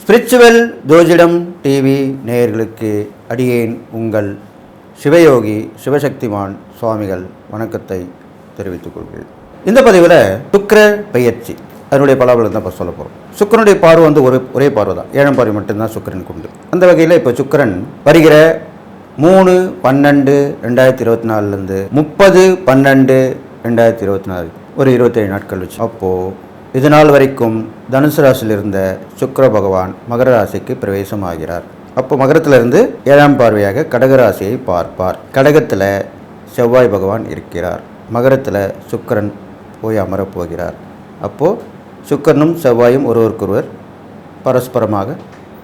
Spiritual ஜோதிடம் TV நேயர்களுக்கு அடியேன் உங்கள் சிவயோகி சிவசக்திமான் சுவாமிகள் வணக்கத்தை தெரிவித்துக் கொள்கிறேன். இந்த பதிவில் சுக்கர பயிற்சி அதனுடைய பலாபலம் தான் இப்போ சொல்ல போகிறோம் சுக்கிரனுடைய பார்வை வந்து ஒரு ஒரே பார்வை தான். ஏழாம் பார்வை மட்டும்தான் சுக்கிரனுக்கு உண்டு அந்த வகையில் இப்போ சுக்கரன் வருகிற மூணு பன்னெண்டு ரெண்டாயிரத்தி இருபத்தி நாலுலேருந்து முப்பது பன்னெண்டு ரெண்டாயிரத்தி இருபத்தி நாலு ஒரு இருபத்தேழு நாட்கள் வச்சு. அப்போது இது நாள் வரைக்கும் தனுசு ராசியில் இருந்த சுக்கர பகவான் மகர ராசிக்கு பிரவேசமாகிறார். அப்போ மகரத்திலிருந்து ஏழாம் பார்வையாக கடகராசியை பார்ப்பார். கடகத்தில் செவ்வாய் பகவான் இருக்கிறார். மகரத்தில் சுக்கிரன் போய் அமரப்போகிறார். அப்போது சுக்கரனும் செவ்வாயும் ஒருவருக்கொருவர் பரஸ்பரமாக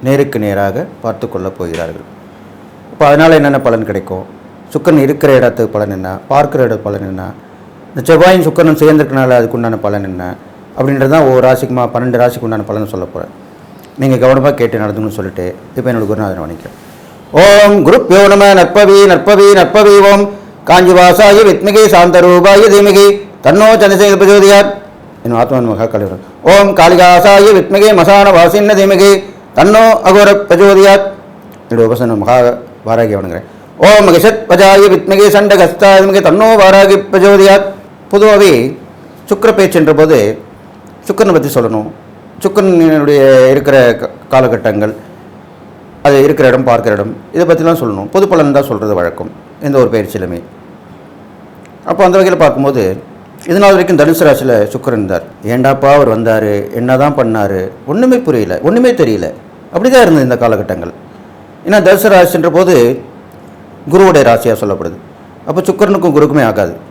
நேருக்கு நேராக பார்த்து கொள்ளப் போகிறார்கள். இப்போ அதனால் என்னென்ன பலன் கிடைக்கும்? சுக்கரன் இருக்கிற இடத்துக்கு பலன் என்ன? பார்க்குற இட பலன் என்ன? இந்த செவ்வாயும் சுக்கரனும் சேர்ந்துருக்கனால அதுக்கு உண்டான பலன் என்ன? அப்படின்றது தான் ஒவ்வொரு ராசிக்குமா பன்னெண்டு ராசிக்கு உண்டான பலன் சொல்ல போகிறேன் நீங்கள் கவனமாக கேட்டு நடந்துன்னு சொல்லிட்டு இப்போ என்னோட குருநாதன் வணிக்கிறேன் ஓம் குருப் யோனம நற்பவி நற்பவி நற்பவி ஓம். காஞ்சிவாசாய சாந்த சாந்தரூபாய தீமிகை. தன்னோ சந்திரசேகர் பிரஜோதியார் என் ஆத்மன் மகா கலைவர் ஓம் காளிகாசாய வித்மிகை மசான வாசின்ன தீமிகை. தன்னோ அகோர பிரஜோதியார் என்னுடைய உபசன மகா வாராகி வணங்குறேன். ஓம் மகிஷத் பஜாய வித்மிகை சண்ட கஸ்தாத்மிகை தன்னோ வாராகி பிரஜோதியார் பொதுவாகவே சுக்கர பேச்சுன்ற போது சுக்கரனை பற்றி சொல்லணும். சுக்கரனுடைய இருக்கிற க- காலகட்டங்கள் அது இருக்கிற இடம் பார்க்குற இடம் இதை பற்றிலாம் சொல்லணும். பொது பலன் தான் சொல்கிறது வழக்கம் எந்த ஒரு பயிற்சியிலுமே. அப்போ அந்த வகையில் பார்க்கும்போது இதனால் வரைக்கும் தனுசு ராசியில் சுக்கரன் இருந்தார். ஏண்டாப்பா அவர் வந்தார் என்ன தான் பண்ணார் ஒன்றுமே புரியல ஒன்றுமே தெரியல. அப்படி தான் இருந்தது இந்த காலகட்டங்கள். ஏன்னா தனுசு ராசின்ற போது குருவுடைய ராசியாக சொல்லப்படுது. அப்போ சுக்கரனுக்கும் குருக்குமே ஆகாது.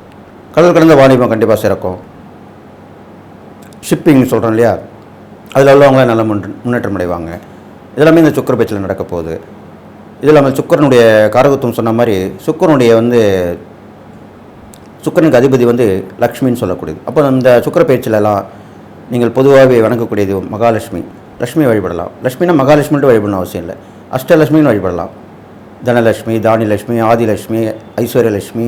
கடல் கடந்த வாணிபம் கண்டிப்பாக சிறக்கும். ஷிப்பிங் சொல்கிறோம் இல்லையா? அதில் உள்ளவங்க நல்ல முன் முன்னேற்றம் அடைவாங்க. இதெல்லாமே இந்த சுக்கர பேச்சில் நடக்க போகுது. இது இல்லாமல் சுக்கரனுடைய காரகத்துவம் சொன்ன மாதிரி சுக்கரனுடைய வந்து சுக்கரனுக்கு அதிபதி வந்து லக்ஷ்மின்னு சொல்லக்கூடியது. அப்போ இந்த சுக்கர பேச்சிலலாம் நீங்கள் பொதுவாகவே வணங்கக்கூடியது மகாலட்சுமி. லட்சுமி வழிபடலாம். லக்ஷ்மினா மகாலட்சுமின்ட்டு வழிபடணும் அவசியம் இல்லை. அஷ்டலட்சுமின்னு வழிபடலாம். தனலட்சுமி தானிலட்சுமி ஆதிலட்சுமி ஐஸ்வர்யலட்சுமி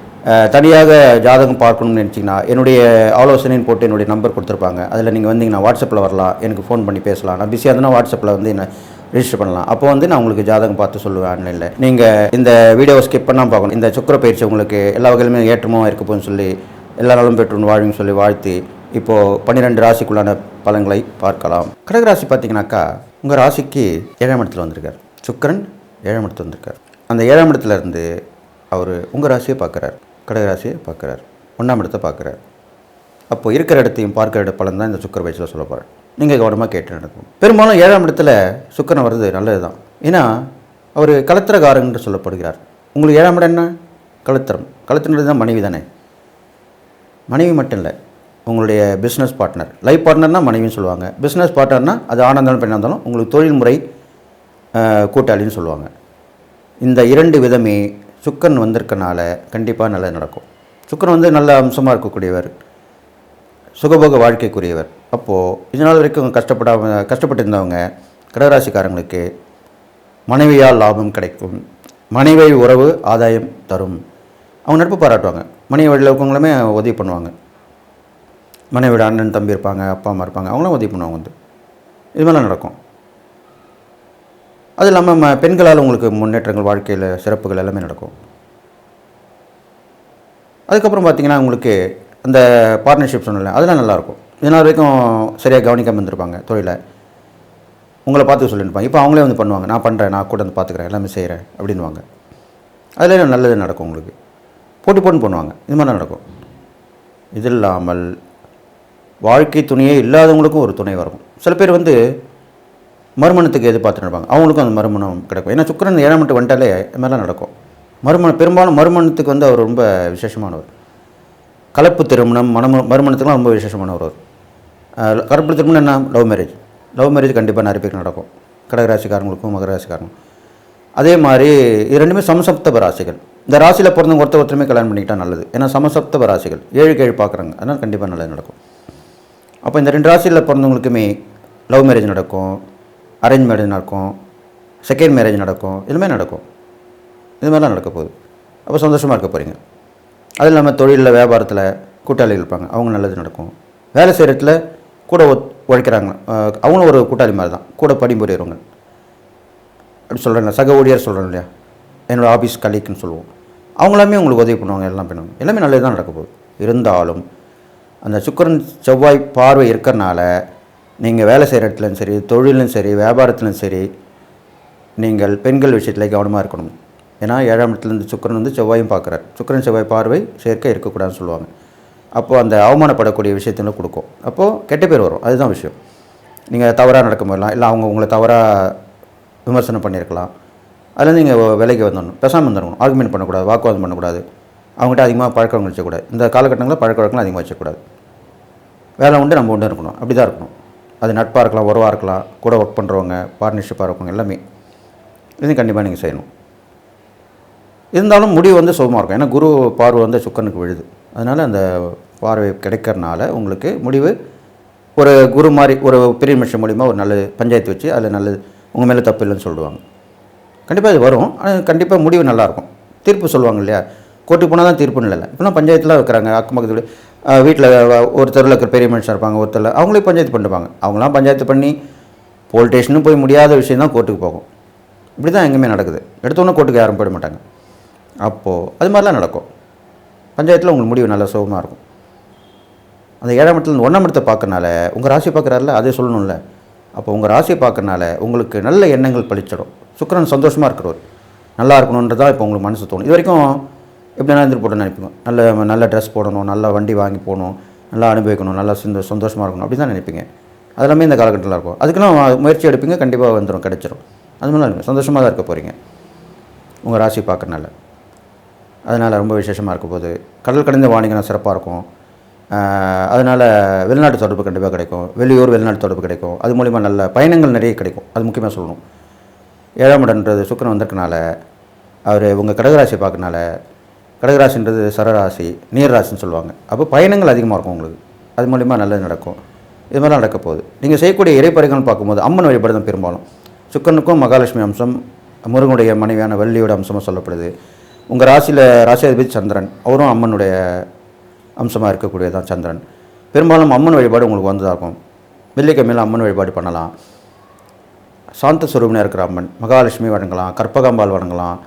தனியாக ஜாதகம் பார்க்கணும்னு நினச்சிங்கன்னா என்னுடைய ஆலோசனைன்னு போட்டு என்னுடைய நம்பர் கொடுத்துருப்பாங்க. அதில் நீங்கள் வந்தீங்கன்னா வாட்ஸ்அப்பில் வரலாம். எனக்கு ஃபோன் பண்ணி பேசலாம். நான் பிஸியாக இருந்தேன்னா வாட்ஸ்அப்பில் வந்து என்ன ரிஜிஸ்டர் பண்ணலாம். அப்போ வந்து நான் உங்களுக்கு ஜாதகம் பார்த்து சொல்லுவேன் ஆன்லைனில் நீங்கள் இந்த வீடியோவை ஸ்கிப் பண்ணால் பார்க்கணும். இந்த சுக்கிர பயிற்சி உங்களுக்கு எல்லா வகையிலுமே ஏற்றமாக இருக்க போகுன்னு சொல்லி எல்லா நாளும் பெற்று வாழ்வின்னு சொல்லி வாழ்த்தி இப்போது பன்னிரெண்டு ராசிக்குள்ளான பலன்களை பார்க்கலாம். கடகராசி பார்த்தீங்கன்னாக்கா உங்கள் ராசிக்கு ஏழாம் இடத்துல வந்திருக்கார். சுக்கரன் ஏழாம் இடத்துல வந்திருக்கார். அந்த ஏழாம் இடத்துலேருந்து அவர் உங்கள் ராசியை பார்க்குறாரு. கடகராசியை பார்க்குறார். ஒன்றாம் இடத்தை பார்க்குறார். அப்போ இருக்கிற இடத்தையும் பார்க்குற இட பலன் தான் இந்த சுக்கர வயசில் சொல்ல போகிறேன் நீங்கள் கவனமாக கேட்டு நடக்கும் பெரும்பாலும் ஏழாம் இடத்துல சுக்கரன் வர்றது நல்லது தான் ஏன்னா அவர் கலத்திரகாரன் என்று சொல்லப்படுகிறார். உங்களுக்கு ஏழாம் இடம் என்ன? கலத்திரம். கலத்திரன்றது தான் மனைவி தானே. மனைவி மட்டும் இல்லை உங்களுடைய பிஸ்னஸ் பார்ட்னர் லைஃப் பார்ட்னர்னால் மனைவின்னு சொல்லுவாங்க. பிஸ்னஸ் பார்ட்னர்னால் அது ஆனந்தாலும் பெண்ணாக இருந்தாலும் உங்களுக்கு தொழில்முறை கூட்டாளின்னு சொல்லுவாங்க. இந்த இரண்டு விதமே சுக்கன் வந்திருக்கனால கண்டிப்பாக நல்லது நடக்கும். சுக்கரன் வந்து நல்ல அம்சமாக இருக்கக்கூடியவர் சுகபோக வாழ்க்கைக்குரியவர். அப்போது இதனால் வரைக்கும் கஷ்டப்படாம கஷ்டப்பட்டு இருந்தவங்க கடகராசிக்காரங்களுக்கு மனைவியால் லாபம் கிடைக்கும். மனைவி உறவு ஆதாயம் தரும். அவங்க நட்பு பாராட்டுவாங்க. மனைவி வழியில் இருக்கவங்களுமே உதவி பண்ணுவாங்க. மனைவியோட அண்ணன் தம்பி இருப்பாங்க அப்பா அம்மா இருப்பாங்க. அவங்களும் உதவி பண்ணுவாங்க வந்து. இது மாதிரிலாம் நடக்கும். அது இல்லாமல் பெண்களால் உங்களுக்கு முன்னேற்றங்கள் வாழ்க்கையில் சிறப்புகள் எல்லாமே நடக்கும். அதுக்கப்புறம் பார்த்தீங்கன்னா உங்களுக்கு அந்த பார்ட்னர்ஷிப் சொன்னல அதெல்லாம் நல்லாயிருக்கும் இதனால் வரைக்கும் சரியாக கவனிக்காமல் இருந்திருப்பாங்க தொழிலை. உங்களை பார்த்து சொல்லியிருப்பாங்க. இப்போ அவங்களே வந்து பண்ணுவாங்க நான் பண்ணுறேன் நான் கூட வந்து பார்த்துக்கிறேன் எல்லாமே செய்கிறேன் அப்படின்வாங்க அதில் நல்லது நடக்கும் உங்களுக்கு? போட்டி போட்டு பண்ணுவாங்க. இது மாதிரி நடக்கும். இது இல்லாமல் வாழ்க்கை துணையே இல்லாதவங்களுக்கும் ஒரு துணை வரும். சில பேர் வந்து மறுமணத்துக்கு எதிர்பார்த்து நடப்பாங்க அவங்களுக்கும் அந்த மறுமணம் கிடைக்கும். ஏன்னா சுக்கரன் ஏழாம் மட்டும் வந்துட்டாலே மாதிரிலாம் நடக்கும். மறுமணம் பெரும்பாலும் மறுமணத்துக்கு வந்து அவர் ரொம்ப விசேஷமானவர். கலப்பு திருமணம் மணம மறுமணத்துக்குலாம் ரொம்ப விசேஷமானவர் அவர். கலப்பு திருமணம் என்ன? லவ் மேரேஜ் லவ் மேரேஜ் கண்டிப்பாக நிறைய பேருக்கு நடக்கும். கடகராசிக்காரங்களுக்கும் மகர ராசிக்காரங்களுக்கும் அதே மாதிரி இது ரெண்டுமே சமசப்தப ராசிகள். இந்த ராசியில் பிறந்தவங்க ஒருத்தர் ஒருத்தருமே கல்யாணம் பண்ணிக்கிட்டா நல்லது. ஏன்னா சமசப்தப ராசிகள். ஏழு கேழு பார்க்குறாங்க. அதனால் கண்டிப்பாக நல்லது நடக்கும். அப்போ இந்த ரெண்டு ராசியில் பிறந்தவங்களுக்குமே லவ் மேரேஜ் நடக்கும். அரேஞ்ச் மேரேஜ் நடக்கும் செகண்ட் மேரேஜ் நடக்கும் இதுவுமே நடக்கும். இது மாதிரிலாம் நடக்க போகுது. அப்போ சந்தோஷமாக இருக்க போகிறீங்க அது இல்லாமல் தொழிலில் வியாபாரத்தில் கூட்டாளிகள் இருப்பாங்க. அவங்க நல்லது நடக்கும். வேலை செய்கிற இடத்துல கூட ஒத் உழைக்கிறாங்க. அவங்களும் ஒரு கூட்டாளி மாதிரி தான். கூட படிபுரியவங்க அப்படி சொல்கிறேன் சக ஊழியர் சொல்கிறேன் இல்லையா? என்னோடய ஆஃபீஸ் கலீக்குன்னு சொல்லுவோம். அவங்களாமே உங்களுக்கு உதவி பண்ணுவாங்க எல்லாம் பண்ணுவாங்க. எல்லாமே நல்லது தான் நடக்க போகுது. இருந்தாலும் அந்த சுக்கரன் செவ்வாய் பார்வை இருக்கிறனால நீங்கள் வேலை செய்கிற இடத்துலையும் சரி தொழிலும் சரி வியாபாரத்திலும் சரி நீங்கள் பெண்கள் விஷயத்தில் கவனமாக இருக்கணும். ஏன்னா ஏழாம் இடத்துலேருந்து சுக்கிரன் வந்து செவ்வாயும் பார்க்குறார். சுக்கிரன் செவ்வாய் பார்வை சேர்க்கை இருக்கக்கூடாதுன்னு சொல்லுவாங்க. அப்போது அந்த அவமானப்படக்கூடிய விஷயத்தில் கொடுக்கும். அப்போது கெட்ட பேர் வரும். அதுதான் விஷயம். நீங்கள் தவறாக நடக்க போயிடலாம் இல்லை அவங்க உங்களை தவறாக விமர்சனம் பண்ணியிருக்கலாம். அதுலேருந்து நீங்கள் விலைக்கு வந்துடணும். பெசாமல் வந்துடணும் ஆர்குமெண்ட் பண்ணக்கூடாது. வாக்குவாதம் பண்ணக்கூடாது. அவங்ககிட்ட அதிகமாக பழக்க வச்சக்கூடாது இந்த காலகட்டங்களில் பழக்க வழக்கம் அதிகமாக வச்சக்கூடாது வேலை உண்டு நம்ம உண்டு இருக்கணும். அப்படி தான் இருக்கணும். அது நட்பாக இருக்கலாம் உறவாக இருக்கலாம் கூட ஒர்க் பண்ணுறவங்க பார்ட்னர்ஷிப்பாக இருக்கவங்க எல்லாமே. இது கண்டிப்பாக நீங்கள் செய்யணும். இருந்தாலும் முடிவு வந்து சுகமாக இருக்கும். ஏன்னா குரு பார்வை வந்து சுக்கனுக்கு விழுது. அதனால் அந்த பார்வை கிடைக்கிறனால உங்களுக்கு முடிவு ஒரு குரு மாதிரி ஒரு பெரிய மனுஷன் மூலிமா ஒரு நல்ல பஞ்சாயத்து வச்சு அதில் நல்லது உங்கள் மேலே தப்பு இல்லைன்னு சொல்லுவாங்க. கண்டிப்பாக இது வரும். ஆனால் கண்டிப்பாக முடிவு நல்லாயிருக்கும் தீர்ப்பு சொல்லுவாங்க இல்லையா? கோர்ட்டுக்கு போனால் தான் தீர்ப்புன்னு இல்லை. இப்போலாம் பஞ்சாயத்தில் வைக்கிறாங்க. அக்கம் பக்கத்தில் வீட்டில் ஒரு தெருவில் இருக்கிற பெரிய மனுஷன் இருப்பாங்க ஒரு தெருவில் அவங்களே பஞ்சாயத்து பண்ணிப்பாங்க அவங்களாம் பஞ்சாயத்து பண்ணி போலீஸ் ஸ்டேஷனும் போய் முடியாத விஷயம் தான் கோர்ட்டுக்கு போகும். இப்படி தான் எங்கேயுமே நடக்குது. எடுத்தோன்னே கோர்ட்டுக்கு யாரும் போயிட மாட்டாங்க. அப்போது அது மாதிரிலாம் நடக்கும். பஞ்சாயத்தில் உங்களுக்கு முடிவு நல்லா சுகமாக இருக்கும். அந்த ஏழாம் இடத்துல ஒன்றாம் இடத்தை பார்க்கறனால உங்கள் ராசி பார்க்குறாருல அதே சொல்லணும்ல. அப்போ உங்கள் ராசியை பார்க்கறனால உங்களுக்கு நல்ல எண்ணங்கள் பளிச்சிடும். சுக்கிரன் சந்தோஷமாக இருக்கிறவர். நல்லா இருக்கணுன்றதா இப்போ உங்களுக்கு மனசு தோணும். இது வரைக்கும் எப்படினா இருந்துட்டு போட்டோன்னு நினைப்பீங்க நல்ல நல்ல ட்ரெஸ் போடணும் நல்ல வண்டி வாங்கி போகணும் நல்லா அனுபவிக்கணும் நல்லா சந்தோ சந்தோஷமாக இருக்கணும் அப்படி தான் நினைப்பீங்க. அது எல்லாமே இந்த காலகட்டத்தில் இருக்கும். அதுக்கெல்லாம் முயற்சி எடுப்பீங்க கண்டிப்பாக வந்துடும் கிடச்சிரும். அது மாதிரிலாம் இருக்கும் சந்தோஷமாக தான் இருக்க போகிறீங்க உங்கள் ராசி பார்க்கறனால. அதனால் ரொம்ப விசேஷமாக இருக்க போகுது கடல் கடந்த வாணிகனா சிறப்பாக இருக்கும். அதனால் வெளிநாட்டு தொடர்பு கண்டிப்பாக கிடைக்கும். வெளியூர் வெளிநாட்டு தொடர்பு கிடைக்கும். அது மூலிமா நல்ல பயணங்கள் நிறைய கிடைக்கும். அது முக்கியமாக சொல்லணும். ஏழாம் இடன்றது சுக்கரன் வந்திருக்கனால அவர் உங்கள் கடகராசியை பார்க்கறனால கடகராசின்றது சரராசி நீர்ராசின்னு சொல்லுவாங்க. அப்போ பயணங்கள் அதிகமாக இருக்கும் உங்களுக்கு. அது மூலிமா நல்லது நடக்கும். இது மாதிரிலாம் நடக்க போகுது. நீங்கள் செய்யக்கூடிய இறைப்பறைகள்னு பார்க்கும்போது அம்மன் வழிபாடு தான் பெரும்பாலும். சுக்கனுக்கும் மகாலட்சுமி அம்சம் முருகனுடைய மனைவியான வள்ளியோட அம்சமாக சொல்லப்படுது. உங்கள் ராசியில் ராசியாதிபதி சந்திரன். அவரும் அம்மனுடைய அம்சமாக இருக்கக்கூடியதான் சந்திரன். பெரும்பாலும் அம்மன் வழிபாடு உங்களுக்கு வந்ததாக இருக்கும். வெள்ளிக்கிழமையில் அம்மன் வழிபாடு பண்ணலாம். சாந்த சுரூபனாக இருக்கிற அம்மன். மகாலட்சுமி வணங்கலாம். கற்பகாம்பால் வணங்கலாம்.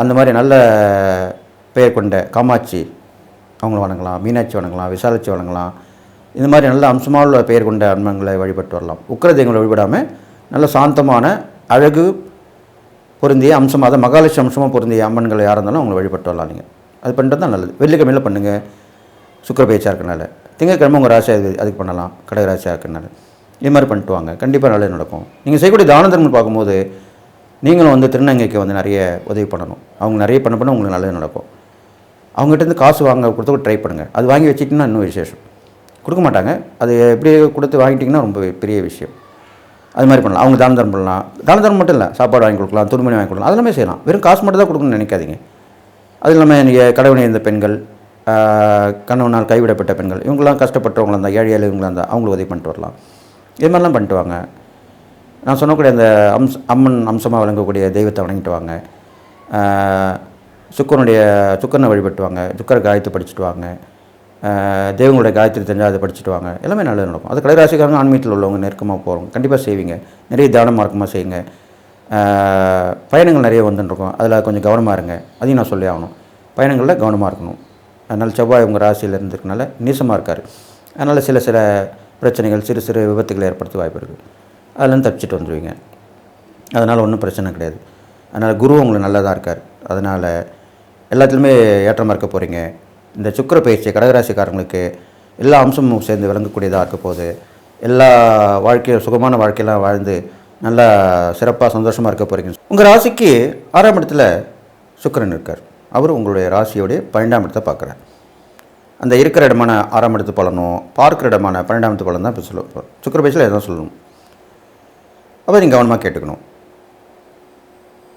அந்த மாதிரி நல்ல பெயர் கொண்ட காமாட்சி அவங்கள வணங்கலாம் மீனாட்சி வணங்கலாம் விசாலாட்சி வணங்கலாம். இந்த மாதிரி நல்ல அம்சமாக உள்ள பெயர் கொண்ட அம்மன்களை வழிபட்டு வரலாம். உக்கிர தெய்வங்களை வழிபடாமல் நல்ல சாந்தமான அழகு பொருந்திய அம்சமாக அதான் மகாலட்சுமி அம்சமாக பொருந்திய அம்மன்களை யாராக இருந்தாலும் அவங்களை வழிபட்டு வரலாம் நீங்கள் அது பண்ணுறது தான் நல்லது. வெள்ளிக்கிழமையில் பண்ணுங்கள் சுக்கர பயிற்சியாக இருக்கனால திங்கட்கிழமை உங்கள் ராசி அது அதுக்கு பண்ணலாம். கடக ராசியாக இருக்கனால இது மாதிரி பண்ணிட்டு வாங்க. கண்டிப்பாக நல்லது நடக்கும். நீங்கள் செய்யக்கூடிய தான தர்மம் பார்க்கும்போது நீங்களும் வந்து திருநங்கைக்கு வந்து நிறைய உதவி பண்ணணும். அவங்க நிறைய பண்ண பண்ண உங்களுக்கு நல்லது நடக்கும். அவங்ககிட்ட இருந்து காசு வாங்க கொடுத்து ட்ரை பண்ணுங்கள் அது வாங்கி வச்சிட்டிங்கன்னா இன்னும் விசேஷம். கொடுக்க மாட்டாங்க. அது எப்படி கொடுத்து வாங்கிட்டிங்கன்னா ரொம்ப பெரிய விஷயம். அது மாதிரி பண்ணலாம். அவங்க தான தரம் பண்ணலாம். தான தரம் மட்டும் இல்லை சாப்பாடு வாங்கி கொடுக்கலாம் துணிமணி வாங்கி கொடுக்கலாம் அதெல்லாமே செய்யலாம். வெறும் காசு மட்டும் தான் கொடுக்கணும்னு நினைக்காதீங்க. அது இல்லாமல் நீங்கள் கடவுளை இருந்த பெண்கள் கணவனால் கைவிடப்பட்ட பெண்கள் இவங்களாம் கஷ்டப்பட்டவங்களா இருந்தால் ஏழை ஏழைவங்களாக இருந்தால் அவங்களுக்கு உதவி பண்ணிட்டு வரலாம். இது மாதிரிலாம் பண்ணிட்டு வாங்க. நான் சொன்னக்கூடிய அந்த அம்ஸ் அம்மன் அம்சமாக விளங்கக்கூடிய தெய்வத்தை வணங்கிட்டு வாங்க. சுக்கரனுடைய சுக்கரனை வழிபட்டு வாங்க சுக்கர காயத்தை படிச்சுட்டு வாங்க. தெய்வங்களுடைய காயத்ரி தெரிஞ்சால் அதை படிச்சுட்டு வாங்க. எல்லாமே நல்லது நடக்கும். அது கலைராசிக்காரங்க ஆன்மீகத்தில் உள்ளவங்க நெருக்கமாக போகிறவங்க கண்டிப்பாக செய்வீங்க. நிறைய தான மார்க்கமாக செய்யுங்க. பயணங்கள் நிறைய வந்துன்னுருக்கும் அதில் கொஞ்சம் கவனமாக இருங்க. அதையும் நான் சொல்லி ஆகணும். பயணங்களில் கவனமாக இருக்கணும். அதனால் செவ்வாய் உங்கள் ராசியில் இருந்திருக்கனால நீசமாக இருக்கார். அதனால் சில சில பிரச்சனைகள் சிறு சிறு விபத்துகள் ஏற்படுத்த வாய்ப்பு இருக்குது அதுலேருந்து தப்பிச்சிட்டு வந்துடுவீங்க அதனால் ஒன்றும் பிரச்சனை கிடையாது. அதனால் குரு உங்களுக்கு நல்லதாக இருக்கார். அதனால் எல்லாத்துலேயுமே ஏற்றமாக இருக்க போகிறீங்க இந்த சுக்கிர பயிற்சி கடகராசிக்காரங்களுக்கு எல்லா அம்சமும் சேர்ந்து விளங்கக்கூடியதாக இருக்க போகுது. எல்லா வாழ்க்கையும் சுகமான வாழ்க்கையெல்லாம் வாழ்ந்து நல்லா சிறப்பாக சந்தோஷமாக இருக்க போகிறீங்க உங்கள் ராசிக்கு ஆறாம் இடத்துல சுக்கிரன் இருக்கார். அவர் உங்களுடைய ராசியோடைய பன்னெண்டாம் இடத்தை பார்க்குறார். அந்த இருக்கிற இடமான ஆறாம் இடத்து பலனும் பார்க்குற இடமான பன்னெண்டாம் இடத்து பலன் தான் இப்போ சொல்ல சுக்கிர பயிற்சியில் எதாவது சொல்லணும் அப்போ நீங்கள் கவனமாக கேட்டுக்கணும்.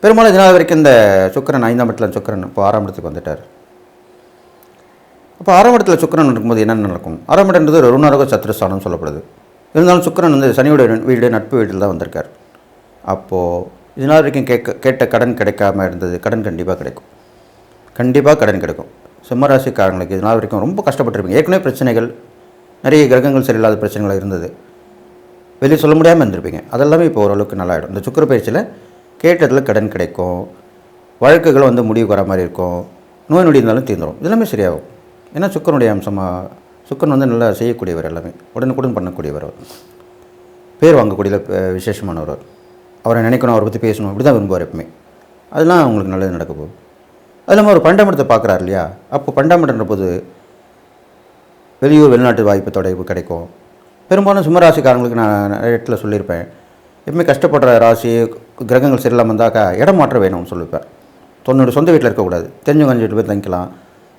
பெரும்பாலும் இதனால் வரைக்கும் இந்த சுக்கிரன் ஐந்தாம் இடத்துல சுக்கரன் இப்போ ஆறாம் இடத்துக்கு வந்துட்டார். அப்போ ஆறாம் இடத்துல சுக்கரன் இருக்கும்போது என்னென்ன நடக்கும்? ஆறாம் இடம்ன்றது ஒரு ருணரக சத்ருஸ்தானம் சொல்லப்படுது. இருந்தாலும் சுக்கரன் வந்து சனியோட வீடு நட்பு வீட்டில் தான் வந்திருக்கார். அப்போது இதனால் வரைக்கும் கேட்க கேட்ட கடன் கிடைக்காம இருந்தது கடன் கண்டிப்பாக கிடைக்கும். கண்டிப்பாக கடன் கிடைக்கும். சிம்மராசிக்காரங்களுக்கு இதனால் வரைக்கும் ரொம்ப கஷ்டப்பட்டிருப்பீங்க. ஏற்கனவே பிரச்சனைகள் நிறைய கிரகங்கள் சரியில்லாத பிரச்சனைகள் இருந்தது. வெளியே சொல்ல முடியாமல் இருந்திருப்பீங்க. அதெல்லாமே இப்போ ஓரளவுக்கு நல்லாயிடும். இந்த சுக்கர பயிற்சியில் கேட்டதில் கடன் கிடைக்கும் வழக்குகளை வந்து முடிவுக்கு வர மாதிரி இருக்கும் நோய் நொடி இருந்தாலும் தீர்ந்துடும் இதெல்லாமே சரியாகும். ஏன்னா சுக்கரனுடைய அம்சமாக சுக்கரன் வந்து நல்லா செய்யக்கூடியவர் எல்லாமே. உடனுக்குடன் பண்ணக்கூடியவர் அவர். பேர் வாங்கக்கூடிய விசேஷமானவர் அவரை. நினைக்கணும் அவரை பற்றி பேசணும் அப்படி தான் விரும்புவார் எப்பவுமே. அதெல்லாம் அவங்களுக்கு நல்லது நடக்க போகுது. அது இல்லாமல் ஒரு பண்டமடத்தை பார்க்குறாரு இல்லையா? அப்போ பண்டமடன்ற போது வெளியூர் வெளிநாட்டு வாய்ப்பு தொடர்பு கிடைக்கும். பெரும்பாலும் சிம்மராசிக்காரங்களுக்கு நான் நிறைய இடத்துல சொல்லியிருப்பேன். எப்பவுமே கஷ்டப்படுற ராசி கிரகங்கள் சரியில்லாமல் இருந்தாக்கா இடம் மாற்றம் வேணும்னு சொல்லிப்பேன் தொண்ணூறு சொந்த வீட்டில் இருக்கக்கூடாது. தெரிஞ்சவங்க வீட்டில் போய் தங்கிக்கலாம்.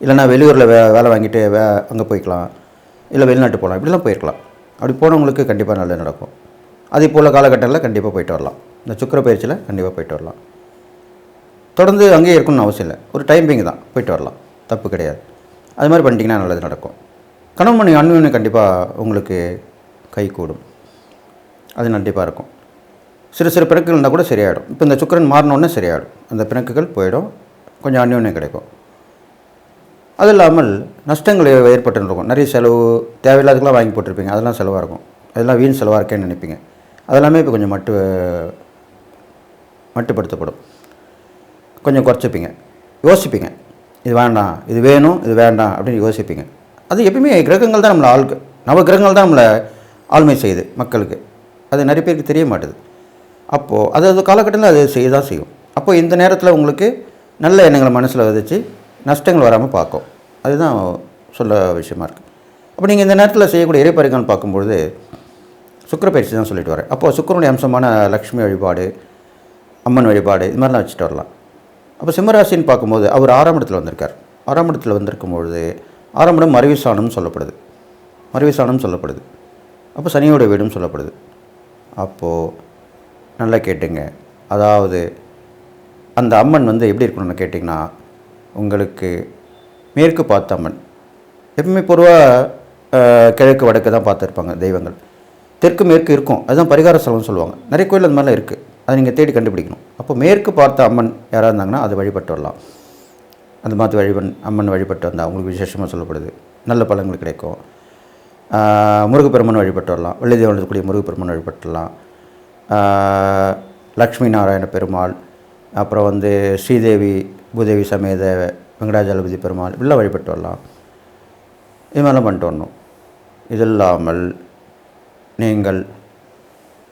இல்லைன்னா வெளியூரில் வே வேலை வாங்கிட்டு வே அங்கே போய்க்கலாம். இல்லை வெளிநாட்டு போகலாம். இப்படிலாம் போயிருக்கலாம். அப்படி போனவங்களுக்கு கண்டிப்பாக நல்லது நடக்கும். அது இப்போ உள்ள காலகட்டங்களில் கண்டிப்பாக போயிட்டு வரலாம். இந்த சுக்கிர பயிற்சியில் கண்டிப்பாக போயிட்டு வரலாம். தொடர்ந்து அங்கேயே இருக்கணும்னு அவசியம் இல்லை. ஒரு டைமிங் தான். போயிட்டு வரலாம். தப்பு கிடையாது. அது மாதிரி பண்ணிட்டீங்கன்னா நல்லது நடக்கும். கணவன் மணி அன்பு கண்டிப்பாக உங்களுக்கு கை கூடும் அது கண்டிப்பாக இருக்கும். சிறு சிறு பிணக்குகள் இருந்தால் கூட சரியாயிடும். இப்போ இந்த சுக்கிரன் மாறினோடனே சரியாயிடும். அந்த பிணக்குகள் போயிடும். கொஞ்சம் அந்யோன்யம் கிடைக்கும். அது இல்லாமல் நஷ்டங்கள் ஏற்பட்டுருக்கும். நிறைய செலவு தேவையில்லாதக்கெல்லாம் வாங்கி போட்டிருப்பீங்க. அதெல்லாம் செலவாக இருக்கும். அதெல்லாம் வீண் செலவாக இருக்கேன்னு நினைப்பீங்க. அதெல்லாமே இப்போ கொஞ்சம் மட்டு மட்டுப்படுத்தப்படும். கொஞ்சம் குறைச்சிப்பீங்க. யோசிப்பீங்க. இது வேண்டாம் இது வேணும் இது வேண்டாம் அப்படின்னு யோசிப்பீங்க. அது எப்பயுமே கிரகங்கள் தான் நம்மளை ஆளுக்கு. நவ கிரகங்கள் தான் நம்மளை ஆளுமை செய்யுது மக்களுக்கு. அது நிறைய பேருக்கு தெரிய மாட்டுது. அப்போது அது அது காலகட்டத்தில் அது செய்ய தான் செய்யும். அப்போது இந்த நேரத்தில் உங்களுக்கு நல்ல எண்ணங்களை மனசில் விதைச்சி நஷ்டங்கள் வராமல் பார்க்கும். அதுதான் சொல்ல விஷயமா இருக்குது அப்போ நீங்கள் இந்த நேரத்தில் செய்யக்கூடிய இறைப்பறிகள் பார்க்கும்பொழுது சுக்கிர பயிற்சி தான் சொல்லிட்டு வரேன் அப்போது சுக்கரனுடைய அம்சமான லக்ஷ்மி வழிபாடு அம்மன் வழிபாடு இது மாதிரிலாம் வச்சுட்டு வரலாம். அப்போ சிம்மராசின்னு பார்க்கும்போது அவர் ஆறாம் இடத்துல வந்திருக்கார். ஆறாம் இடத்துல வந்திருக்கும் பொழுது ஆறாம் இடம் மறைவிசானம்னு சொல்லப்படுது. மறைவிசானம் சொல்லப்படுது. அப்போ சனியோட வீடும் சொல்லப்படுது. அப்போது நல்லா கேட்டுங்க. அதாவது அந்த அம்மன் வந்து எப்படி இருக்கணும்னு கேட்டிங்கன்னா உங்களுக்கு மேற்கு பார்த்த அம்மன். எப்பவுமே பொதுவாக கிழக்கு வடக்கு தான் பார்த்துருப்பாங்க தெய்வங்கள். தெற்கு மேற்கு இருக்கும். அதுதான் பரிகார ஸ்தலம்னு சொல்லுவாங்க. நிறைய கோயில் அந்த மாதிரிலாம் இருக்குது அதை நீங்கள் தேடி கண்டுபிடிக்கணும். அப்போ மேற்கு பார்த்த அம்மன் யாராக இருந்தாங்கன்னா அதை வழிபட்டு வரலாம். அந்த மாதிரி வழிபன் அம்மன் வழிபட்டு வந்தால் அவங்களுக்கு விசேஷமாக சொல்லப்படுது. நல்ல பலன்கள் கிடைக்கும். முருகப்பெருமன் வழிபட்டு வரலாம். வெள்ளி தேவன் இருக்கக்கூடிய முருகப்பெருமன் வழிபட்டுலாம் லக்ஷ்மி நாராயண பெருமாள் அப்புறம் வந்து ஸ்ரீதேவி பூதேவி சமேத வெங்கடாஜலபதி பெருமாள் இப்படிலாம் வழிபட்டு வரலாம். இது மாதிரிலாம் பண்ணிட்டு வரணும். இது இல்லாமல் நீங்கள்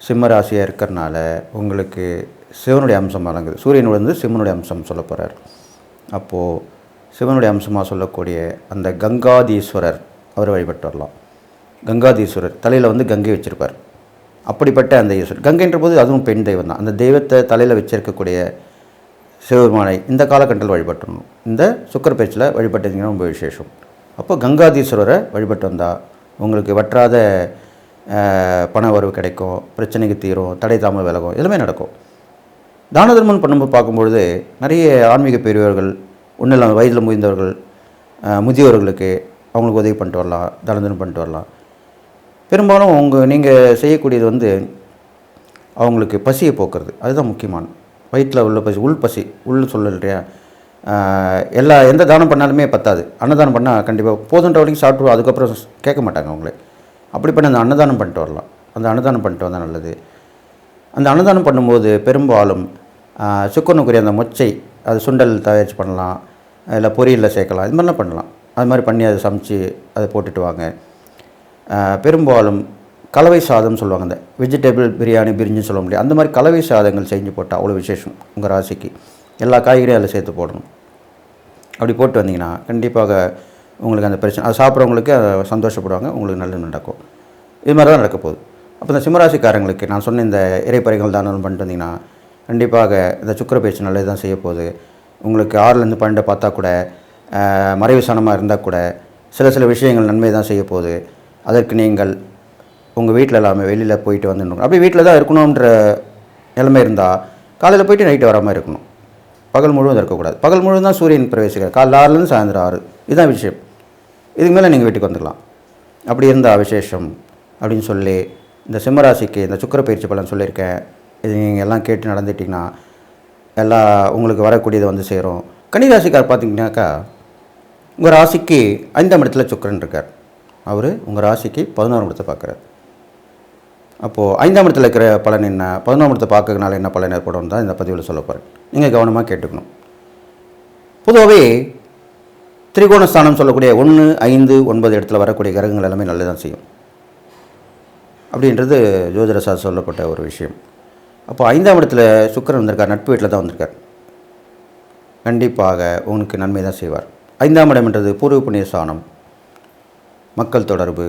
சிம்மராசியாக இருக்கிறனால உங்களுக்கு சிவனுடைய அம்சம் வழங்குது சூரியன் வந்து சிவனுடைய அம்சம் சொல்ல போகிறார் அப்போது சிவனுடைய அம்சமாக சொல்லக்கூடிய அந்த கங்காதீஸ்வரர் அவர் வழிபட்டு வரலாம். கங்காதீஸ்வரர் தலையில் வந்து கங்கை வச்சுருப்பார். அப்படிப்பட்ட அந்த ஈஸ்வரர் கங்கைன்ற போது அதுவும் பெண் தெய்வம் தான். அந்த தெய்வத்தை தலையில் வச்சிருக்கக்கூடிய சிவபெருமானை இந்த காலகட்டத்தில் வழிபட்டணும். இந்த சுக்கர பேச்சில் வழிபட்டீங்கன்னா ரொம்ப விசேஷம். அப்போ கங்காதீஸ்வரரை வழிபட்டு வந்தால் உங்களுக்கு வற்றாத பண வரவு கிடைக்கும் பிரச்சனைக்கு தீரும் தடை தாம விலகும் எல்லாமே நடக்கும். தான தர்மம் பண்ணும்போது பார்க்கும்பொழுது நிறைய ஆன்மீக பெரியவர்கள் ஒன்றும் இல்லாமல் வயதில் முயந்தவர்கள் முதியவர்களுக்கு முதியோர்களுக்கு அவங்களுக்கு உதவி பண்ணிட்டு வரலாம் தான தர்மம் பண்ணிட்டு வரலாம். பெரும்பாலும் உங்கள் நீங்கள் செய்யக்கூடியது வந்து அவங்களுக்கு பசியை போக்குறது. அதுதான் முக்கியமான. வயிற்றில் உள்ள பசி உள் பசி உள் சொல்லலையா எல்லா எந்த தானம் பண்ணாலுமே பத்தாது. அன்னதானம் பண்ணால் கண்டிப்பாக போதுன்ற வரைக்கும் சாப்பிட்டு அதுக்கப்புறம் கேட்க மாட்டாங்க அவங்களே. அப்படி பண்ணி அந்த அன்னதானம் பண்ணிட்டு வரலாம். அந்த அன்னதானம் பண்ணிட்டு வந்தால் நல்லது. அந்த அன்னதானம் பண்ணும்போது பெரும்பாலும் சுக்கனுக்குரிய அந்த மொச்சை அது சுண்டல் தயாரித்து பண்ணலாம். இல்லை பொரியலில் சேர்க்கலாம். இது மாதிரிலாம் பண்ணலாம். அது மாதிரி பண்ணி அதை சமைச்சு அதை போட்டுட்டு வாங்க. பெரும்பாலும் கலவை சாதம் சொல்லுவாங்க அந்த வெஜிடபிள் பிரியாணி பிரிஞ்சுன்னு சொல்ல முடியாது. அந்த மாதிரி கலவை சாதங்கள் செஞ்சு போட்டால் அவ்வளோ விசேஷம் உங்கள் ராசிக்கு. எல்லா காய்கறியும் அதில் சேர்த்து போடணும். அப்படி போட்டு வந்தீங்கன்னா கண்டிப்பாக உங்களுக்கு அந்த பிரச்சனை அதை சாப்பிட்றவங்களுக்கு அதை சந்தோஷப்படுவாங்க உங்களுக்கு நல்லது நடக்கும். இது மாதிரி தான் நடக்க போகுது. அப்போ இந்த சிம்மராசிக்காரங்களுக்கு நான் சொன்ன இந்த இறைப்பறைகள் தானம் பண்ணிட்டு வந்தீங்கன்னா கண்டிப்பாக இந்த சுக்கர பயிற்சி நல்லது தான் செய்ய போகுது. உங்களுக்கு ஆறுலேருந்து பன்னெண்டு பார்த்தா கூட மறைவு சனமாக இருந்தால் கூட சில சில விஷயங்கள் நன்மை தான் செய்ய போகுது. அதற்கு நீங்கள் உங்கள் வீட்டில் எல்லாமே வெளியில் போயிட்டு வந்துடணும் அப்படி வீட்டில் தான் இருக்கணுன்ற நிலைமை இருந்தால் காலையில் போயிட்டு நைட்டு வராமல் இருக்கணும். பகல் முழுவதும் இருக்கக்கூடாது. பகல் முழுவதும் தான் சூரியன் பிரவேசிக்கிறார். காலைல ஆறுலேருந்து சாயந்தரம் ஆறு. இதுதான் விஷயம். இதுக்கு மேலே நீங்கள் வீட்டுக்கு வந்துக்கலாம் அப்படி இருந்தால் விசேஷம் அப்படின்னு சொல்லி இந்த சிம்மராசிக்கு இந்த சுக்கிர பயிற்சி பலன் சொல்லியிருக்கேன். இது நீங்கள் எல்லாம் கேட்டு நடந்துட்டிங்கன்னா எல்லா உங்களுக்கு வரக்கூடியது வந்து சேரும். கன்னிராசிக்கார் பார்த்தீங்கன்னாக்கா உங்கள் ராசிக்கு ஐந்தாம் இடத்துல சுக்கரன் இருக்கார். அவர் உங்கள் ராசிக்கு பதினோராம் இடத்தை பார்க்குறார். அப்போது ஐந்தாம் இடத்துல இருக்கிற பலன் என்ன? பதினோராம் இடத்தை பார்க்கறதுனால என்ன பலன் ஏற்படும் தான் இந்த பதிவில் சொல்ல போகிறேன் நீங்கள் கவனமாக கேட்டுக்கணும். பொதுவாகவே திரிகோணஸ்தானம் சொல்லக்கூடிய ஒன்று ஐந்து ஒன்பது இடத்துல வரக்கூடிய கிரகங்கள் எல்லாமே நல்லதான் செய்யும். அப்படின்றது ஜோதிட சொல்லப்பட்ட ஒரு விஷயம். அப்போ ஐந்தாம் இடத்துல சுக்கிரன் வந்திருக்கார் நட்பு வீட்டில் தான் வந்திருக்கார். கண்டிப்பாக உனக்கு நன்மை தான் செய்வார். ஐந்தாம் இடம்ன்றது பூர்வ புண்ணிய ஸ்தானம். மக்கள் தொடர்பு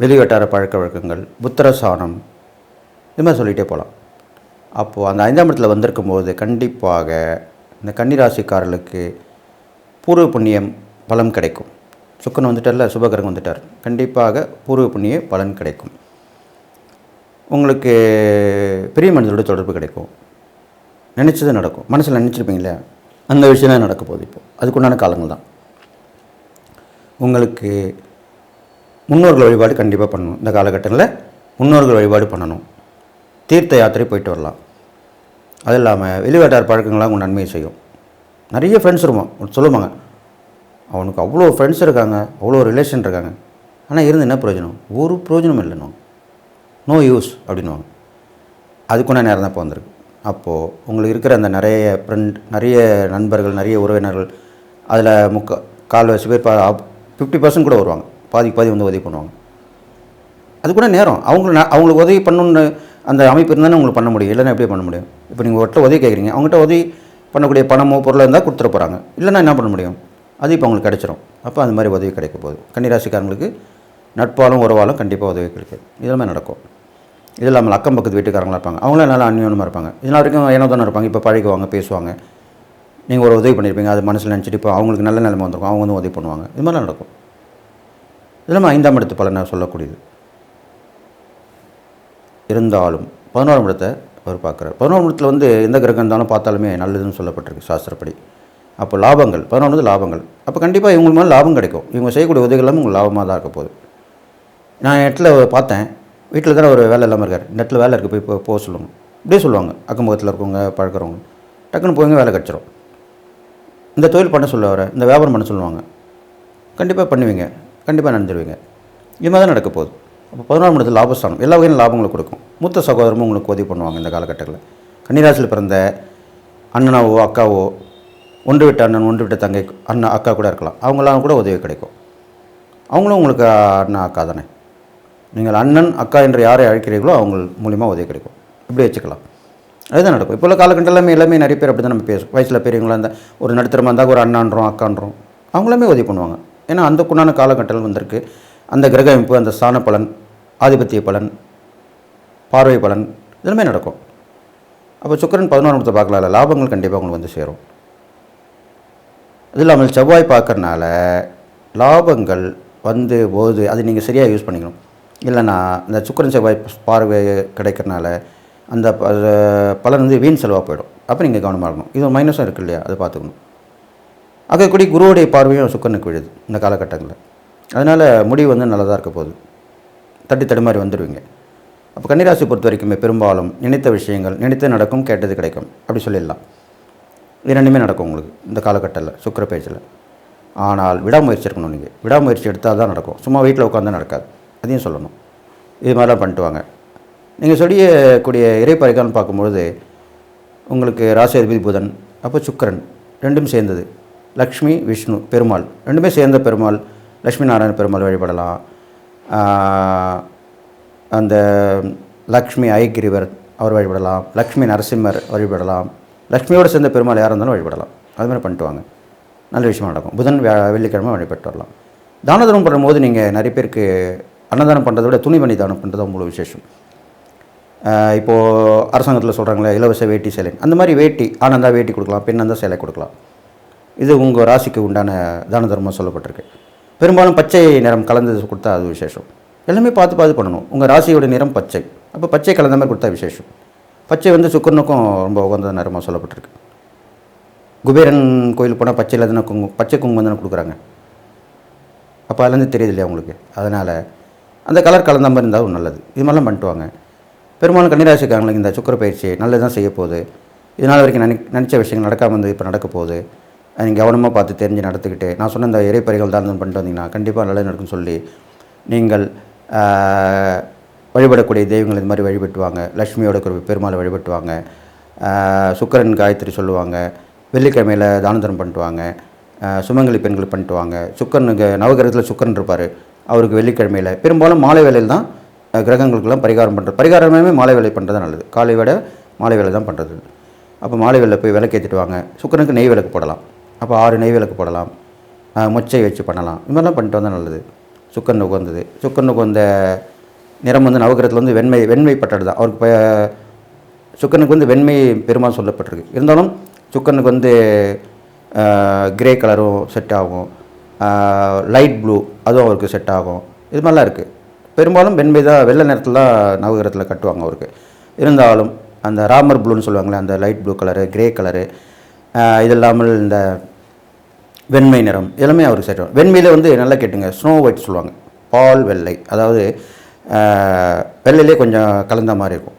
வெளிவட்டார பழக்க வழக்கங்கள் புத்திரசானம் இது மாதிரி சொல்லிகிட்டே போகலாம் அப்போது அந்த ஐந்தாம் இடத்துல வந்திருக்கும் போது கண்டிப்பாக இந்த கன்னிராசிக்காரர்களுக்கு பூர்வ புண்ணியம் பலம் கிடைக்கும். சுக்கன் வந்துட்டார்ல சுபகரன் வந்துட்டார். கண்டிப்பாக பூர்வ புண்ணிய பலன் கிடைக்கும். உங்களுக்கு பெரிய மனிதரோட தொடர்பு கிடைக்கும். நினச்சது நடக்கும். மனசில் நினச்சிருப்பீங்களே அந்த விஷயம் தான் நடக்க போகுது இப்போ. அதுக்குண்டான காலங்கள் தான் உங்களுக்கு முன்னோர்கள் வழிபாடு கண்டிப்பாக பண்ணணும். இந்த காலகட்டங்களில் முன்னோர்கள் வழிபாடு பண்ணணும். தீர்த்த யாத்திரை போயிட்டு வரலாம். அது இல்லாமல் வெளிநாட்டார் பழக்கங்கள்லாம் உங்கள் நன்மையை செய்யும். நிறைய ஃப்ரெண்ட்ஸ் இருக்கும் சொல்லுவாங்க. அவனுக்கு அவ்வளோ ஃப்ரெண்ட்ஸ் இருக்காங்க. அவ்வளோ ரிலேஷன் இருக்காங்க. ஆனால் இருந்து என்ன பிரயோஜனம்? ஒரு பிரயோஜனம் இல்லைன்னு நோ யூஸ் அப்படின்வாங்க அதுக்குன்னா நேரம் தான் இப்போ வந்திருக்கு. அப்போது உங்களுக்கு இருக்கிற அந்த நிறைய ஃப்ரெண்ட் நிறைய நண்பர்கள் நிறைய உறவினர்கள் அதில் முக்க கால்வாசி பேர் ஃபிஃப்டி பர்சன்ட் கூட வருவாங்க. பாதிக்கு பாதி வந்து உதவி பண்ணுவாங்க. அது கூட நேரம். அவங்க அவங்களுக்கு உதவி பண்ணணுன்னு அந்த அமைப்பு இருந்தானே உங்களுக்கு பண்ண முடியும். இல்லைன்னா எப்படி பண்ண முடியும்? இப்போ நீங்கள் ஒருத்தர் உதவி கேட்குறீங்க. அவங்ககிட்ட உதவி பண்ணக்கூடிய பணமோ பொருளோ இருந்தால் கொடுத்துட போகிறாங்க இல்லைன்னா என்ன பண்ண முடியும்? அது இப்போ அவங்களுக்கு கிடைச்சிரும். அப்போ அந்த மாதிரி உதவி கிடைக்க போகுது. கன்னிராசிக்காரங்களுக்கு நட்பாலும் உறவாலும் கண்டிப்பாக உதவி கிடைக்கும் இதெல்லாமே நடக்கும். இது இல்லாமல் அக்கம் பக்கத்து வீட்டுக்காரங்களா இருப்பாங்க. அவங்களும் நல்லா அந்யோன்யமாக இருப்பாங்க. இதனால் வரைக்கும் ஏனோ தானே இருப்பாங்க. இப்போ பழகுவாங்க பேசுவாங்க. நீங்கள் ஒரு உதவி பண்ணியிருப்பீங்க அது மனசில் நினச்சிட்டு இப்போ அவங்களுக்கு நல்ல நிலைமை வந்திருக்கும். அவங்க வந்து உதவி பண்ணுவாங்க. இது மாதிரிலாம் நடக்கும். இதெல்லாம் ஐந்தாம் இடத்து பலனை சொல்லக்கூடியது. இருந்தாலும் பதினோராம் இடத்தை அவர் பார்க்குறார். பதினோராம் இடத்துல வந்து எந்த கிரகம் இருந்தாலும் பார்த்தாலுமே நல்லதுன்னு சொல்லப்பட்டிருக்கு சாஸ்திரப்படி. அப்போ லாபங்கள் பதினொன்று லாபங்கள். அப்போ கண்டிப்பாக இவங்களுக்கு மேலே லாபம் கிடைக்கும். இவங்க செய்யக்கூடிய உதவிகள் எல்லாமே உங்களுக்கு லாபமாக தான் இருக்க போகுது. நான் நெட்டில் பார்த்தேன். வீட்டில் தானே ஒரு வேலை இல்லாமல் இருக்கார். நெட்டில் வேலை இருக்குது போய் போக சொல்லுவாங்க இப்படியே சொல்லுவாங்க. அக்கம் பக்கத்தில் இருக்கவங்க பழக்கிறவங்க. டக்குன்னு போய்ங்க வேலை கிடச்சிரும். இந்த தொழில் பண்ண சொல்லுவார். இந்த வியாபாரம் பண்ண சொல்லுவாங்க. கண்டிப்பாக பண்ணுவீங்க. கண்டிப்பாக நடந்துருவீங்க. இது மாதிரி தான் நடக்க போகுது. அப்போ பதினோரு இடத்துல லாபஸ்தானம். எல்லா வகையிலும் லாபங்களும் கொடுக்கும். மூத்த சகோதரமும் உங்களுக்கு உதவி பண்ணுவாங்க இந்த காலகட்டத்தில். கன்னிராசியில் பிறந்த அண்ணனாவோ அக்காவோ ஒன்று விட்ட அண்ணன் ஒன்று விட்ட தங்கை அண்ணன் அக்கா கூட இருக்கலாம். அவங்களாம் கூட உதவி கிடைக்கும். அவங்களும் உங்களுக்கு அண்ணன் அக்கா தானே. நீங்கள் அண்ணன் அக்கா என்று யாரை அழைக்கிறீர்களோ அவங்க மூலிமா உதவி கிடைக்கும். இப்படி வச்சுக்கலாம். அதுதான் நடக்கும். இப்போ உள்ள காலகட்டம் எல்லாமே எல்லாமே நிறைய பேர் அப்படி தான் நம்ம பேசும் வயசில் பெரியவங்களாக இருந்தால் ஒரு நடுத்தரமாக இருந்தால் ஒரு அண்ணான்றோம் அக்கான்றோம் அவங்களுமே உதவி பண்ணுவாங்க. ஏன்னா அந்தக்குண்டான காலகட்டம் வந்திருக்கு. அந்த கிரக அமைப்பு அந்த ஸ்தான பலன் ஆதிபத்திய பலன் பார்வை பலன் இதெல்லாமே நடக்கும். அப்போ சுக்கிரன் பதினோராமத்தை பார்க்கலாம்ல. லாபங்கள் கண்டிப்பாக உங்களுக்கு வந்து சேரும். இது இல்லாமல் செவ்வாய் பார்க்கறனால லாபங்கள் வந்து போது அது நீங்கள் சரியாக யூஸ் பண்ணிக்கணும். இல்லைன்னா இந்த சுக்கிரன் செவ்வாய் பார்வை கிடைக்கிறனால அந்த பலன் வந்து வீண் செலவாக போயிடும். அப்போ நீங்கள் கவனமாக இருக்கணும். இது மைனஸும் இருக்குது இல்லையா? அதை பார்த்துக்கணும். ஆகக்கூடிய குருவுடைய பார்வையும் சுக்கனுக்கு விழுது இந்த காலகட்டங்களில். அதனால் முடிவு வந்து நல்லதாக இருக்க போகுது. தட்டி தடுமாறி வந்துடுவீங்க அப்போ கன்னிராசி பொறுத்த வரைக்குமே பெரும்பாலும் நினைத்த விஷயங்கள் நினைத்து நடக்கும் கேட்டது கிடைக்கும். அப்படி சொல்லிடலாம். இது ரெண்டுமே நடக்கும் உங்களுக்கு இந்த காலகட்டத்தில் சுக்கிர பேச்சில். ஆனால் விடாமுயற்சி இருக்கணும் நீங்கள் விடாமுயற்சி எடுத்தால் தான் நடக்கும். சும்மா வீட்டில் உட்காந்து நடக்காது. அதையும் சொல்லணும். இது மாதிரிலாம் பண்ணிட்டு வாங்க. நீங்கள் சொல்லியக்கூடிய இறைப்பறைக்கான்னு பார்க்கும்பொழுது உங்களுக்கு ராசியாதிபதி புதன் அப்போ சுக்கிரன் ரெண்டும் சேர்ந்தது. லக்ஷ்மி விஷ்ணு பெருமாள். ரெண்டுமே சேர்ந்த பெருமாள் லக்ஷ்மி நாராயண பெருமாள் வழிபடலாம். அந்த லக்ஷ்மி ஐகிரிவர் அவர் வழிபடலாம். லக்ஷ்மி நரசிம்மர் வழிபடலாம். லக்ஷ்மியோடு சேர்ந்த பெருமாள் யாராக இருந்தாலும் வழிபடலாம். அது மாதிரி பண்ணிட்டு வாங்க. நல்ல விஷயமா நடக்கும். புதன் வெள்ளிக்கிழமை வழிபட்டு வரலாம். தான தர்மம் பண்ணும்போது நீங்கள் நிறைய பேருக்கு அன்னதானம் பண்ணுறத விட துணிமணி தானம் பண்ணுறது உங்களுக்கு விசேஷம். இப்போது அரசாங்கத்தில் சொல்கிறாங்களே இலவச வேட்டி சேலை. அந்த மாதிரி வேட்டி ஆனந்தா வேட்டி கொடுக்கலாம் பெண்ணாந்தா சேலை கொடுக்கலாம். இது உங்கள் ராசிக்கு உண்டான தான தர்மம் சொல்லப்பட்டிருக்கு. பெரும்பாலும் பச்சை நிறம் கலந்தது கொடுத்தா அது விசேஷம். எல்லாமே பார்த்து பார்த்து பண்ணணும். உங்கள் ராசியோட நிறம் பச்சை. அப்போ பச்சை கலந்த மாதிரி கொடுத்தா விசேஷம். பச்சை வந்து சுக்கரனுக்கும் ரொம்ப உகந்த நிறமாக சொல்லப்பட்டிருக்கு. குபேரன் கோயிலுக்கு போனால் பச்சையில் தானே குங்கு பச்சை குங்குமம் தானே கொடுக்குறாங்க. அப்போ அதுலேருந்து தெரியுது இல்லையா உங்களுக்கு? அதனால் அந்த கலர் கலந்த மாதிரி இருந்தாலும் நல்லது. இது மாதிரிலாம் பண்ணிட்டு வாங்க பெரும்பாலும் கன்னிராசிக்காரங்களுக்கு இந்த சுக்கர பயிற்சி நல்லது தான் செய்ய போகுது இதனால் வரைக்கும் நினை நினச்ச விஷயங்கள் நடக்காமல் வந்து இப்போ நடக்க போகுது நீங்கள் கவனமாக பார்த்து தெரிஞ்சு நடத்துக்கிட்டு நான் சொன்ன இந்த இறைப்பறைகள் தானம் பண்ணிட்டு வந்தீங்கன்னா கண்டிப்பாக நல்லது நடக்கும்னு சொல்லி நீங்கள் வழிபடக்கூடிய தெய்வங்கள் இது மாதிரி வழிபட்டுவாங்க. லக்ஷ்மியோட குரு பெருமாளை வழிபட்டுவாங்க. சுக்கரன் காயத்ரி சொல்லுவாங்க. வெள்ளிக்கிழமையில் தான தர்மம் பண்ணிட்டு சுமங்கலி பெண்கள் பண்ணிட்டு வாங்க சுக்கரனுக்கு நவகிரகத்தில் சுக்கரன் இருப்பார். அவருக்கு வெள்ளிக்கிழமையில். பெரும்பாலும் மாலை வேலையில் தான் கிரகங்களுக்கெல்லாம் பரிகாரம் பண்ணுறது பரிகாரமே மாலை வேலை பண்ணுறது தான் நல்லது. காலை விட மாலை வேலை தான் பண்ணுறது அப்போ மாலை வேலை போய் விளக்கேற்றிட்டு வாங்க. சுக்கரனுக்கு நெய் விளக்கு போடலாம். அப்போ ஆறு நெய் விளக்கு போடலாம் மொச்சை வச்சு பண்ணலாம். இது மாதிரிலாம் பண்ணிட்டு வந்தால் நல்லது. சுக்கன் உகந்தது சுக்கன் உகந்த நிறம் வந்து நவகிரகத்தில் வந்து வெண்மை வெண்மை பட்டது தான். அவருக்கு சுக்கனுக்கு வந்து வெண்மை பெருமாள் சொல்லப்பட்டிருக்கு. இருந்தாலும் சுக்கனுக்கு வந்து கிரே கலரும் செட் ஆகும். லைட் ப்ளூ அதுவும் அவருக்கு செட் ஆகும். இது மாதிரிலாம் இருக்குது பெரும்பாலும் வெண்மை தான் வெள்ளை நிறத்தில் தான் நவகிரகத்தில் கட்டுவாங்க அவருக்கு. இருந்தாலும் அந்த ராமர் ப்ளூன்னு சொல்லுவாங்களே அந்த light blue colour grey colour இது இல்லாமல் இந்த வெண்மை நிறம். எல்லாமே அவருக்கு செட் ஆகும் வெண்மையில் வந்து நல்லா கேட்டுங்க. ஸ்னோ ஒயிட் சொல்லுவாங்க. பால் வெள்ளை. அதாவது வெள்ளையிலே கொஞ்சம் கலந்த மாதிரி இருக்கும்.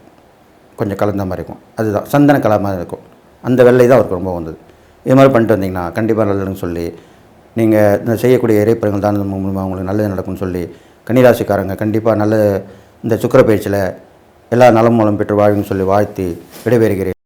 கொஞ்சம் கலந்த மாதிரி இருக்கும். அதுதான். சந்தன கலர் மாதிரி இருக்கும். அந்த வெள்ளை தான் அவருக்கு ரொம்ப வந்தது. இது மாதிரி பண்ணிட்டு வந்தீங்கன்னா கண்டிப்பாக நல்லதுன்னு சொல்லி நீங்கள் இந்த செய்யக்கூடிய இறைப்பறங்கள் தான் மூலமாக உங்களுக்கு நல்லது நடக்கும்னு சொல்லி கன்னிராசிக்காரங்க கண்டிப்பாக நல்ல இந்த சுக்கர பயிற்சியில் எல்லா நலம் மூலம் பெற்று வாழ்வுன்னு சொல்லி வாழ்த்தி விடைபெறுகிறேன்.